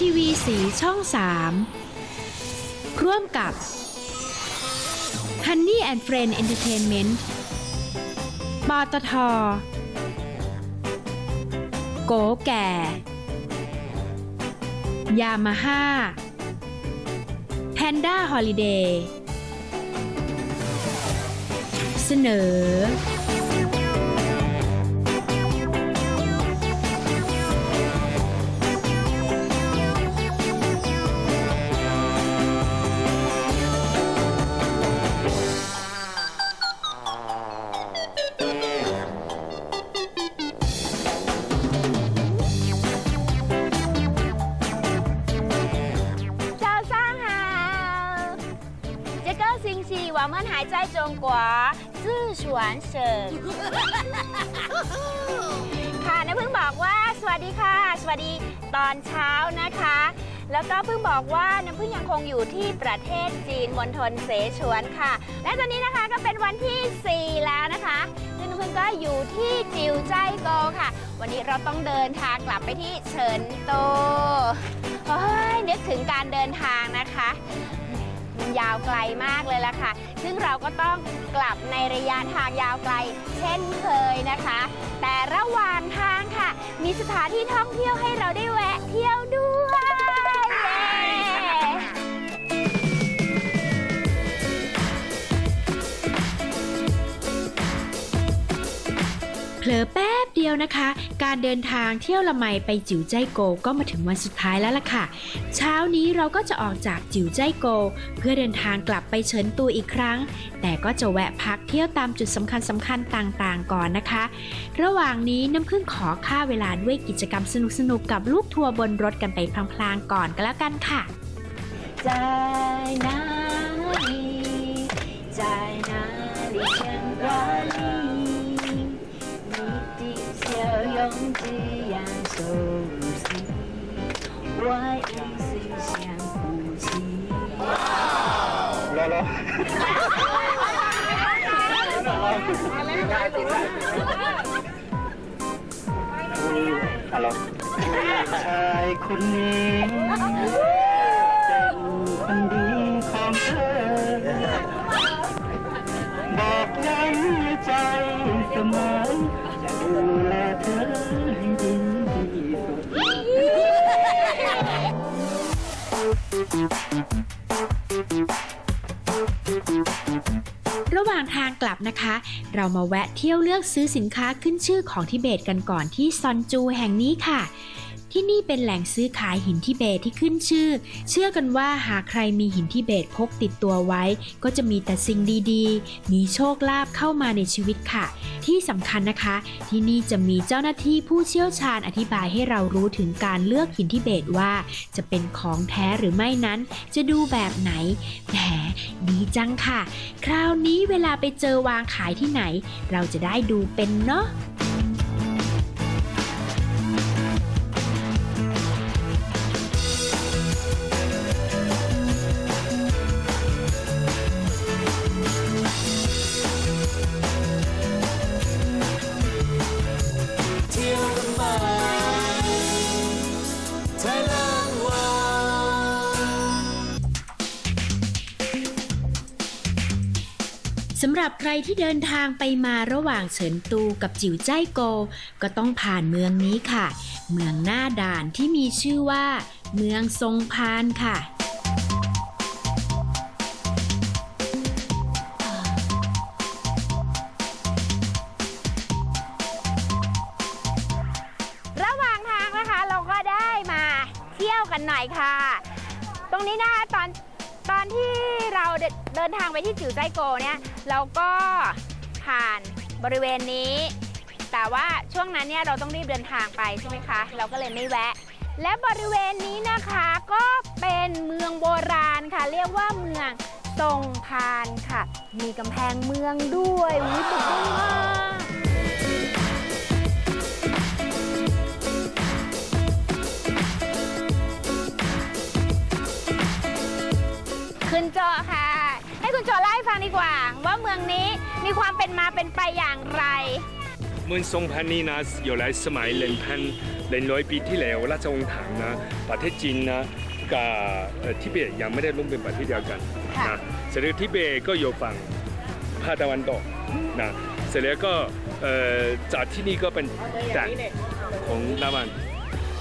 ทีวีสีช่อง 3 ร่วมกับ Honey and Friend Entertainment ปตท โกแก่ ยามาฮ่าแพนด้าฮอลิเดย์เสนอ 中国自选省ค่ะน้าเพิ่งบอกว่า สวัสดีค่ะ สวัสดีตอนเช้านะคะ แล้วก็เพิ่งบอกว่าน้ำพึ่งยังคงอยู่ที่ประเทศจีนมณฑลเสฉวนค่ะ และตอนนี้นะคะก็เป็นวันที่ 4 แล้วนะคะซึ่งน้ำพึ่งก็อยู่ที่จิวใจโกค่ะ วันนี้เราต้องเดินทางกลับไปที่เฉินโตเฮ้ยนึกถึงการเดินทางนะคะ มันยาวไกลมากเลยล่ะค่ะ ซึ่งเราก็ต้องกลับในระยะทางยาวไกล เช่นเคยนะคะ แต่ระหว่างทางค่ะ มีสถานที่ท่องเที่ยวให้เราได้แวะเที่ยวด้วยเย้เผลอแป๊บดียวนะคะ การเดินทางเที่ยวละไมไปจิ๋วใจโกก็มาถึงวันสุดท้ายแล้วล่ะค่ะ เช้านี้เราก็จะออกจากจิ๋วใจโก เพื่อเดินทางกลับไปเฉินตูอีกครั้ง แต่ก็จะแวะพักเที่ยวตามจุดสำคัญสำคัญๆต่างๆ ก่อนนะคะ ระหว่างนี้น้ำพึ่งขอค่าเวลาด้วยกิจกรรมสนุกๆกับลูกทัวร์บนรถกันไปพลางๆก่อนก็แล้วกันค่ะ 在哪里？在哪里 คนนี้เป็นคนดีของเธอ บอกย้ำใจเสมอจะดูแลเธอให้ดีที่สุด ระหว่างทางกลับนะคะ เรามาแวะเที่ยวเลือกซื้อสินค้าขึ้นชื่อของทิเบตกันก่อนที่ซอนจูแห่งนี้ค่ะ ที่นี่เป็นแหล่งซื้อขายหินทิเบตที่ขึ้นชื่อ เชื่อกันว่าหากใครมีหินทิเบตพกติดตัวไว้ ก็จะมีแต่สิ่งดีๆ มีโชคลาภเข้ามาในชีวิตค่ะ ที่สำคัญนะคะ ที่นี่จะมีเจ้าหน้าที่ผู้เชี่ยวชาญอธิบายให้เรารู้ถึงการเลือกหินทิเบตว่า จะเป็นของแท้หรือไม่นั้น จะดูแบบไหนแหมดีจังค่ะ คราวนี้เวลาไปเจอวางขายที่ไหน เราจะได้ดูเป็นเนาะ สำหรับใครที่เดินทางไปมาระหว่างเฉินตูกับจิ๋วใจายโก ก็ต้องผ่านเมืองนี้ค่ะ เมืองหน้าด่านที่มีชื่อว่า เมืองทรงพานค่ะระหว่างทางนะคะเราก็ได้มาเที่ยวกันหน่อยค่ะ ตรงนี้นะคะตอน ตอนที่เราเดเดินทางไปที่จิ๋วใจโกเนี่ยเราก็ผ่านบริเวณนี้ แต่ว่าช่วงนั้นเนี่ยเราต้องรีบเดินทางไปใช่ไหมคะ เราก็เลยไม่แวะ และบริเวณนี้นะคะก็เป็นเมืองโบราณค่ะ เรียกว่าเมืองทรงพานค่ะ มีกำแพงเมืองด้วยวิตึกมาก คุณโจค่ะ ให้คุณโจเล่าให้ฟังดีกว่า ว่าเมืองนี้มีความเป็นมาเป็นไปอย่างไรเมืองทรงพันนี้นะอยู่หลายสมัยเลนพันเลนร้อยปีที่แล้วราชวงศ์ถังนะประเทศจีนนะกับเอ่อทิเบตยังไม่ได้ร่วมเป็นประเทศเดียวกันค่ะนะเสร็จแล้วทิเบตก็อยู่ฝั่งภาคตะวันตกนะเสร็จแล้วก็เอ่อจากที่นี่ก็เป็นแดนของระหว่าง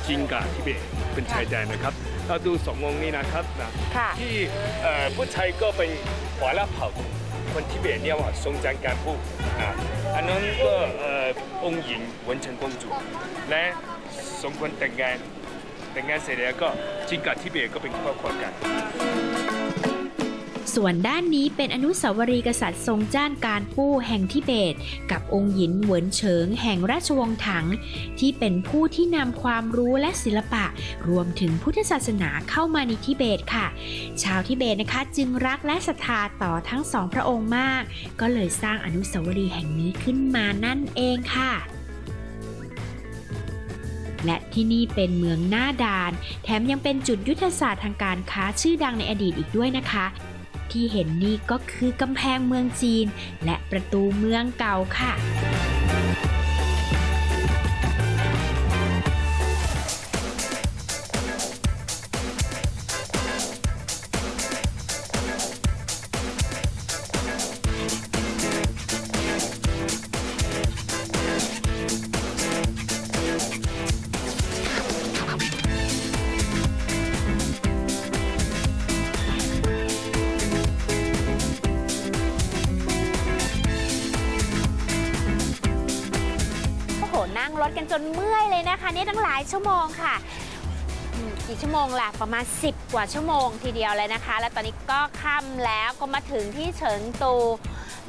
จีนกับทิเบตเป็นชายแดนนะครับ เราดูสองวงนี้นะครับนะค่ะ ที่เอ่อผู้ชายก็เป็นหัวละเผ่าคนทิเบตเรียกว่าทรงจางการผู้อ่าอันนั้นก็เอ่อองค์หญิงหวนเฉินกงจุและสมควรแต่งงานแต่งงานเสร็จแล้วก็จิงกับทิเบตก็เป็นครอบครัวกัน ส่วนด้านนี้เป็นอนุสาวรีย์กษัตริย์ทรงจ้านการปู้แห่งทิเบต กับองค์หญินเหวินเฉิงแห่งราชวงศ์ถัง ที่เป็นผู้ที่นำความรู้และศิลปะ รวมถึงพุทธศาสนาเข้ามาในทิเบตค่ะ ชาวทิเบตนะคะจึงรักและศรัทธาต่อทั้งสองพระองค์มาก ก็เลยสร้างอนุสาวรีย์แห่งนี้ขึ้นมานั่นเองค่ะและที่นี่เป็นเมืองหน้าด่าน แถมยังเป็นจุดยุทธศาสตร์ทางการค้าชื่อดังในอดีตอีกด้วยนะคะ ที่เห็นนี่ก็คือกำแพงเมืองจีน และประตูเมืองเก่าค่ะ จนเมื่อยเลยนะคะเนี่ยตั้งหลายชั่วโมงค่ะกี่ชั่วโมงล่ะประมาณ 10 กว่าชั่วโมงทีเดียวเลยนะคะ แล้วตอนนี้ก็ค่ำแล้วก็มาถึงที่เฉิงตู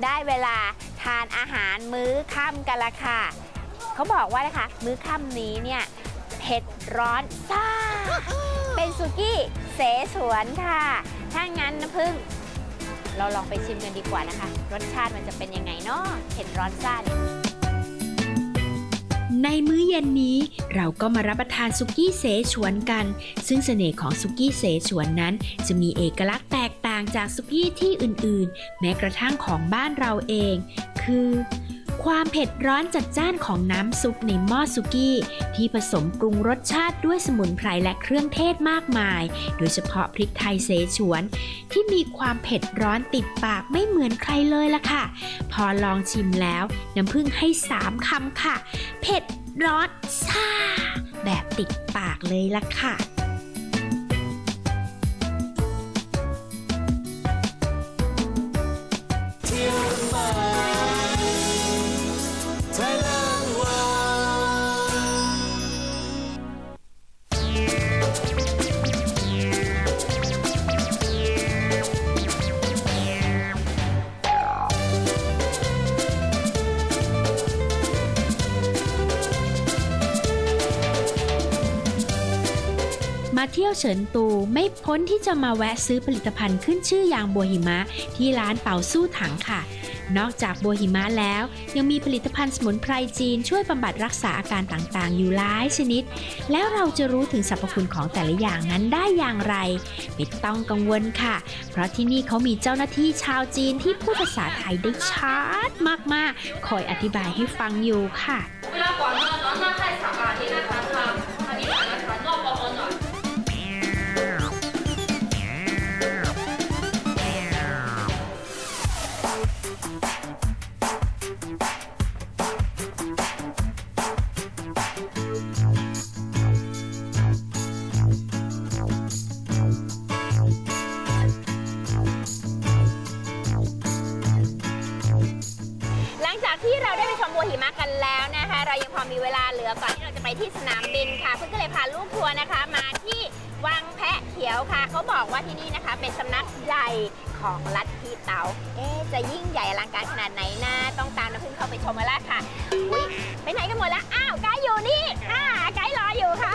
ได้เวลาทานอาหารมื้อค่ำกันละค่ะ เขาบอกว่านะคะ มื้อค่ำนี้เนี่ยเผ็ดร้อนซ่า เป็นสุกี้เสฉวนค่ะ ถ้างั้นน้ำพึ่งเราลองไปชิมกันดีกว่านะคะ รสชาติมันจะเป็นยังไงเนาะเผ็ดร้อนซ่าเนี่ย ในมื้อเย็นนี้เราก็มารับประทานสุกี้เสฉวนกัน ซึ่งเสน่ห์ของสุกี้เสฉวนนั้น จะมีเอกลักษณ์แตกต่างจากสุกี้ที่อื่นๆ แม้กระทั่งของบ้านเราเอง คือ ความเผ็ดร้อนจัดจ้านของน้ำซุปในหม้อสุกี้ ที่ผสมปรุงรสชาติด้วยสมุนไพรและเครื่องเทศมากมาย โดยเฉพาะพริกไทยเสฉวน ที่มีความเผ็ดร้อนติดปากไม่เหมือนใครเลยล่ะค่ะ พอลองชิมแล้วน้ำผึ้งให้3คำค่ะ เผ็ดร้อนซ่าแบบติดปากเลยล่ะค่ะ ที่ยวเฉินตูไม่พ้นที่จะมาแวะซื้อผลิตภัณฑ์ขึ้นชื่ออยางบัวหิมะที่ร้านเป่าสู้ถังค่ะ นอกจากบัวหิมะแล้ว ยังมีผลิตภัณฑ์สมุนไพรจีนช่วยบำบัดรักษาอาการต่างๆ อยู่หลายชนิด แล้วเราจะรู้ถึงสรรพคุณของแต่ละอย่างนั้นได้อย่างไรไม่ต้องกังวลค่ะ เพราะที่นี่เขามีเจ้าหน้าที่ชาวจีนที่พูดภาษาไทยได้ชัดมากๆ คอยอธิบายให้ฟังอยู่ค่ะ ที่เราได้ไปชมบัวหิมะกันแล้วนะคะ เรายังพอมีเวลาเหลือก่อนที่เราจะไปที่สนามบินค่ะเพื่อนก็เลยพาลูกทัวร์นะคะมาที่วังแพะเขียวค่ะ เขาบอกว่าที่นี่นะคะ เป็นสำนักใหญ่ของลัทธิเต๋าเอ๊ะจะยิ่งใหญ่อลังการขนาดไหนนะต้องตามน้ำพึ่งเข้าไปชมกันละค่ะ อุ้ยไปไหนกันหมดแล้วอ้าวไกด์อยู่นี่อ่าไกด์รออยู่ค่ะ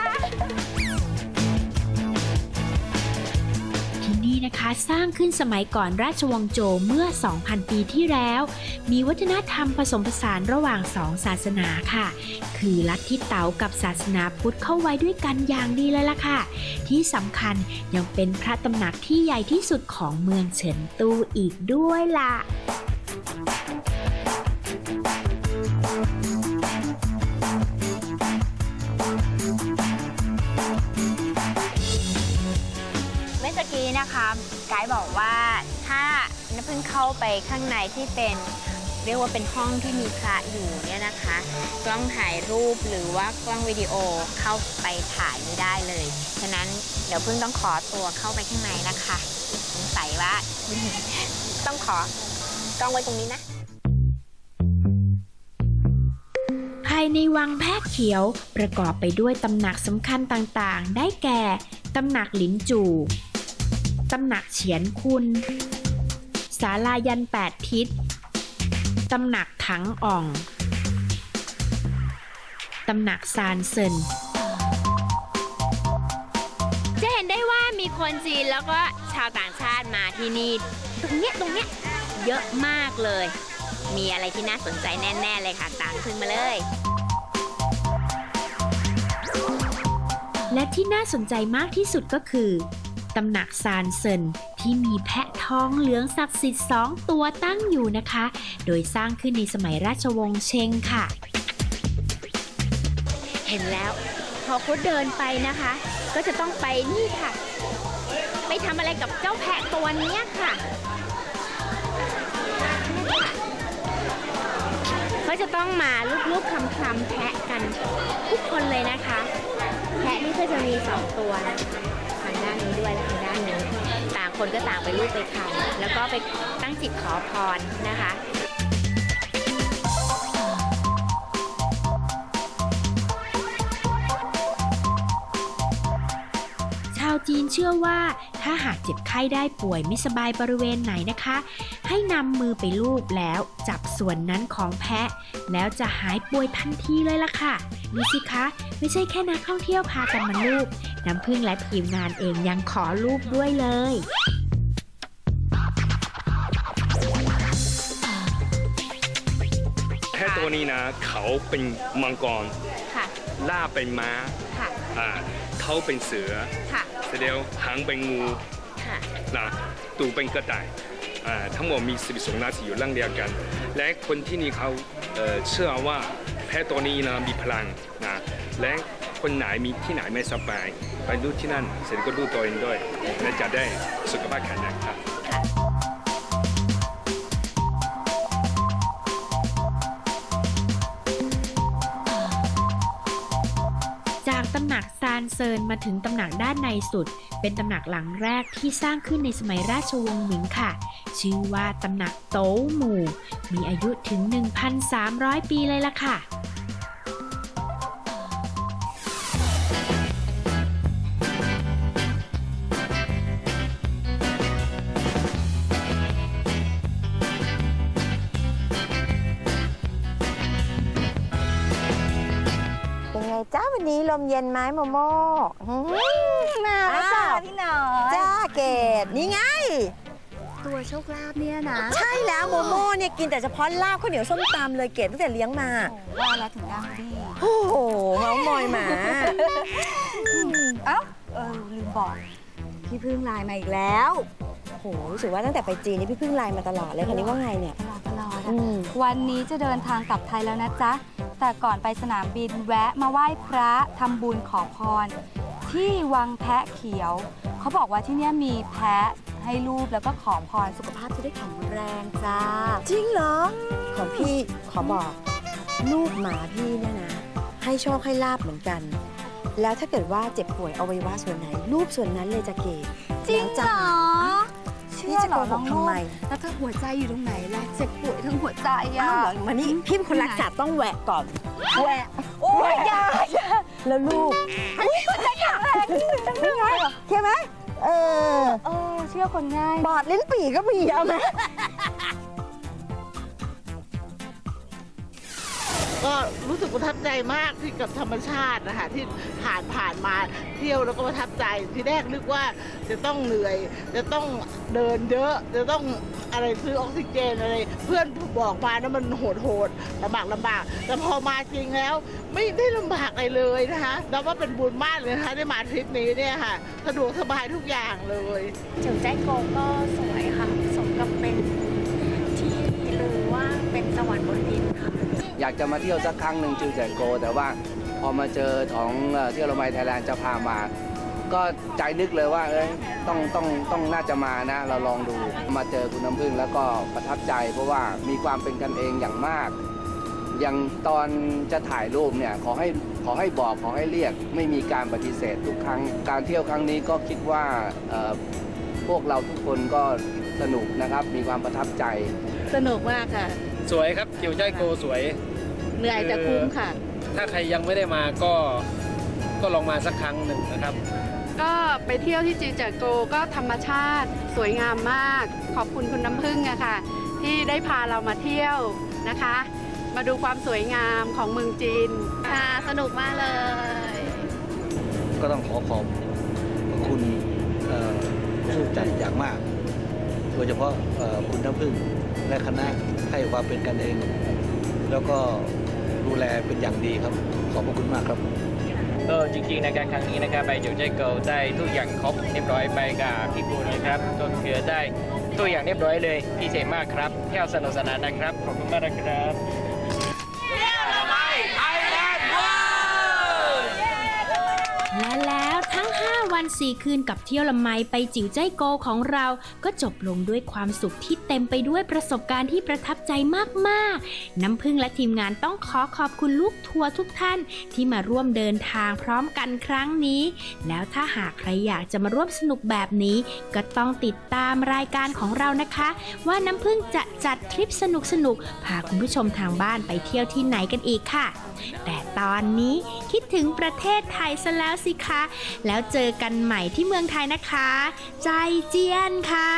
นะคะ สร้างขึ้นสมัยก่อนราชวงศ์โจวเมื่อ 2,000 ปีที่แล้ว มีวัฒนธรรมผสมผสานระหว่างสองศาสนาค่ะ คือลัทธิเต๋ากับศาสนาพุทธเข้าไว้ด้วยกันอย่างดีเลยล่ะค่ะ ที่สำคัญยังเป็นพระตำหนักที่ใหญ่ที่สุดของเมืองเฉินตูอีกด้วยล่ะ ไกด์บอกว่าถ้าน้ำพึ่งเข้าไปข้างในที่เป็นเรียกว่าเป็นห้องที่มีพระอยู่เนี่ยนะคะ กล้องถ่ายรูปหรือว่ากล้องวิดีโอเข้าไปถ่ายไม่ได้เลย ฉะนั้นเดี๋ยวพึ่งต้องขอตัวเข้าไปข้างในนะคะสงสัยว่า ต้องขอกล้องไว้ตรงนี้นะ ภายในวังแพทย์เขียวประกอบไปด้วยตำหนักสำคัญต่างๆ ได้แก่ตำหนักหลินจู ตำหนักเฉียนคุณศาลายันแปดทิศ ตำหนักถังอ่อง ตำหนักซานเซิน จะเห็นได้ว่ามีคนจีนแล้วก็ชาวต่างชาติมาที่นี่ ตรงเนี้ยตรงเนี้ยเยอะมากเลย มีอะไรที่น่าสนใจแน่ๆเลยค่ะ ตามพึ่งมาเลย และที่น่าสนใจมากที่สุดก็คือ ตำหนักซานเซินที่มีแพะทองเหลืองศักดิ์สิทธิ์สองตัวตั้งอยู่นะคะ โดยสร้างขึ้นในสมัยราชวงศ์เชงค่ะ เห็นแล้ว พอเขาเดินไปนะคะ ก็จะต้องไปนี่ค่ะ ไปทำอะไรกับเจ้าแพะตัวนี้ค่ะเขาจะต้องมาลูบๆคำคำๆแพะกันทุกคนเลยนะคะ แพะนี่ก็จะมีสองตัวนะคะ ด้านนี้ด้วยและทางด้านนี้ต่างคนก็ต่างไปลูบไปคำแล้วก็ไปตั้งจิตขอพรนะคะชาวจีนเชื่อว่าถ้าหากเจ็บไข้ได้ป่วยไม่สบายบริเวณไหนนะคะ ให้นำมือไปลูบแล้วจับส่วนนั้นของแพะ แล้วจะหายป่วยทันทีเลยล่ะค่ะ ดูสิคะ ไม่ใช่แค่นักท่องเที่ยวพากันมาลูบน้ำพึ่งและทีมงานเองยังขอลูบด้วยเลยแค่ตัวนี้นะ เขาเป็นมังกรค่ะล่าเป็นม้าค่ะอ่าเขาเป็นเสือค่ะเสร็จแล้วหางเป็นงูค่ะนะตูเป็นกระต่ายอ่า ทั้งหมดมีสิบสองราศีอยู่ร่างเดียวกัน และคนที่นี่เขาเชื่อว่าแพะตัวนี้นะมีพลังนะและคนไหนมีที่ไหนไม่สบายไปดูที่นั่นเสร็จก็ดูตัวเองด้วย และจะได้สุขภาพแข็งแรงครับ เซินมาถึงตำหนักด้านในสุด เป็นตำหนักหลังแรกที่สร้างขึ้นในสมัยราชวงศ์หมิงค่ะ ชื่อว่าตำหนักโตวหมู่ มีอายุถึง 1,300 ปีเลยล่ะค่ะ ลมเย็นไหมโมโม่หืมมาแล้วจ้าพี่หนอยจ้าเกดนี่ไง ตัวโชคลาภเนี่ยนะ ใช่แล้วโมโม่เนี่ยกินแต่เฉพาะลาบข้าวเหนียวส้มตำเลยเกดตั้งแต่เลี้ยงมาว่าแล้วถึงดังดีโอ้โหเมามอยหมาเอ้าเออลืมบอกพี่พึ่งไลน์มาอีกแล้วโอ้โหรู้สึกว่าตั้งแต่ไปจีนนี่พี่พึ่งไลน์มาตลอดเลยคันนี้ว่าไงเนี่ยตลอดตลอดอือะมวันนี้จะเดินทางกลับไทยแล้วนะจ๊ะ แต่ก่อนไปสนามบินแวะมาไหว้พระทำบุญขอพร ที่วังแพะเขียว เขาบอกว่าที่เนี่ยมีแพะให้รูปแล้วก็ขอพรสุขภาพจะได้แข็งแรงจ้า จริงเหรอ ของพี่ขอบอก ลูกหมาพี่เนี่ยนะ ให้โชคให้ลาบเหมือนกัน แล้วถ้าเกิดว่าเจ็บป่วยอวัยวะส่วนไหน รูปส่วนนั้นเลยจะเกดจริงแล้วเหจะรอ พี่เชื่อจะเหรโกอหน้อกงทำไม แล้วถ้าหัวใจอยู่ตรงไหนล่ะเจ็บป่วยทั้งหัวใจอะอ้าวเหรอมานี่พี่เป็นคนรักษาต้องแหวะก่อนแหวะโอ้ยยาแล้วลูกอุ้ยมันจะแข็งแรงนี่ไงเห็นไหมเออเออเชื่อคนง่าย บอดลิ้นปี่ก็มีเอาไหมก็รู้สึกประทับใจมากที่กับธรรมชาตินะคะที่ผ่านผ่านมาเที่ยวแล้วก็ประทับใจ ที่แรกนึกว่าจะต้องเหนื่อย จะต้อง เดินเยอะจะต้องอะไรซื้อออกซิเจนอะไร เพื่อนบอกมานะมันโหดโหดลำบากลำบาก แต่พอมาจริงแล้ว ไม่ได้ลำบากอะไรเลยนะคะนับว่าเป็นบุญมากเลยนะคะได้มาทริปนี้เนี่ยค่ะสะดวกสบายทุกอย่างเลยจิ๋วใจโกงก็สวยค่ะสมกับเป็นที่ลือว่าเป็นสวรรค์บนดินค่ะอยากจะมาเที่ยวสักครั้งหนึ่งจิวแจโก แต่ว่าพอมาเจอของเอ่อเที่ยวละไมไทยแลนด์จะพามา ก็ใจนึกเลยว่าเอ้ยต้องต้องต้องน่าจะมานะ เราลองดูมาเจอคุณน้ำพึ่งแล้วก็ประทับใจ เพราะว่ามีความเป็นกันเองอย่างมาก อย่างตอนจะถ่ายรูปเนี่ยขอให้ขอให้บอกขอให้เรียก ไม่มีการปฏิเสธทุกครั้ง การเที่ยวครั้งนี้ก็คิดว่าเอ่อพวกเราทุกคนก็สนุกนะครับ มีความประทับใจ สนุกมากค่ะ สวยครับเกี่ยวใจโกสวย เหนื่อยแต่คุ้มค่ะ ถ้าใครยังไม่ได้มาก็ก็ลองมาสักครั้งหนึ่งนะครับ ก็ไปเที่ยวที่จีเจอโกก็ธรรมชาติสวยงามมาก ขอบคุณคุณน้ำพึ่งอะค่ะ ที่ได้พาเรามาเที่ยวนะคะ มาดูความสวยงามของเมืองจีนค่ะสนุกมากเลย ก็ต้องขอขอบคุณเอ่อผู้จัดอย่างมาก โดยเฉพาะเอ่อคุณน้ำพึ่งและคณะให้ความเป็นกันเอง แล้วก็ดูแลเป็นอย่างดีครับ ขอบพระคุณมากครับ ก็จริงๆในการครั้งนี้นะครับไปเจียวใจเกลได้ทุกอย่างครบเรียบร้อยไปกับพี่ปูนะครับก็คือได้ตัวอย่างเรียบร้อยเลยพิเศษมากครับเที่ยวสนุกสนานนะครับขอบคุณมากนะครับ วัน 4 คืนกับเที่ยวละไมไปจิ๋วใจโกของเรา ก็จบลงด้วยความสุขที่เต็มไปด้วยประสบการณ์ที่ประทับใจมากๆ น้ำพึ่งและทีมงานต้องขอขอบคุณลูกทัวร์ทุกท่านที่มาร่วมเดินทางพร้อมกันครั้งนี้ แล้วถ้าหากใครอยากจะมาร่วมสนุกแบบนี้ ก็ต้องติดตามรายการของเรานะคะ ว่าน้ำพึ่งจะจัดทริปสนุกๆพาคุณผู้ชมทางบ้านไปเที่ยวที่ไหนกันอีกค่ะ แต่ตอนนี้คิดถึงประเทศไทยซะแล้วสิคะ แล้วเจอกันใหม่ที่เมืองไทยนะคะ ใจเจียนค่ะ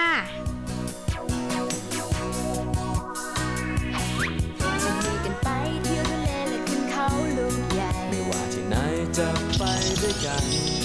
จะมีกันไปเที่ยวทะเลและขึ้นเขาลูกใหญ่ไม่ว่าที่ไหนจะไปด้วยกัน